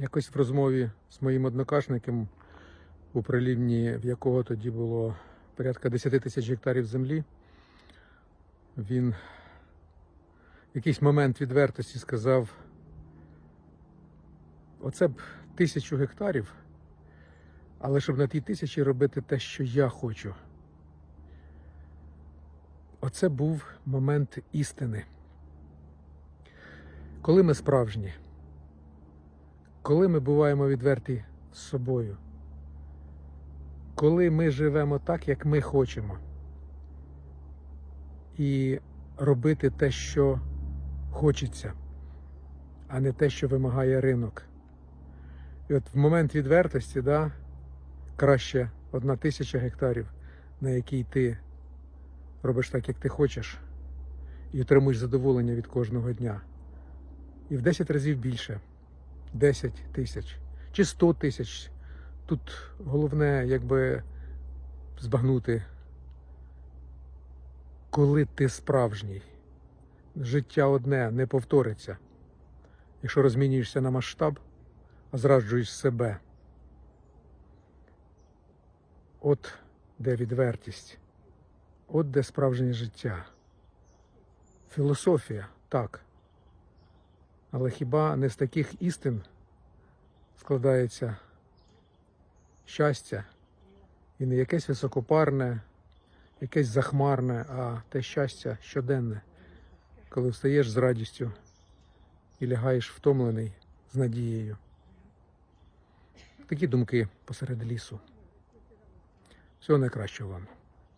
Якось в розмові з моїм однокашником, в управлінні в якого тоді було порядка 10 тисяч гектарів землі, він в якийсь момент відвертості сказав: оце б тисячу гектарів, але щоб на тій тисячі робити те, що я хочу. Оце був момент істини. Коли ми справжні, коли ми буваємо відверті з собою, коли ми живемо так, як ми хочемо, і робити те, що хочеться, а не те, що вимагає ринок. І от в момент відвертості, да, краще одна тисяча гектарів, на якій ти робиш так, як ти хочеш, і отримуєш задоволення від кожного дня. І в 10 разів більше. 10 тисяч чи 100 тисяч. Тут головне, якби збагнути, коли ти справжній. Життя одне не повториться. Якщо розмінюєшся на масштаб, а зраджуєш себе. От де відвертість, от де справжнє життя. Філософія, так. Але хіба не з таких істин складається щастя і не якесь високопарне, якесь захмарне, а те щастя щоденне, коли встаєш з радістю і лягаєш втомлений з надією. Такі думки посеред лісу. Всього найкращого вам.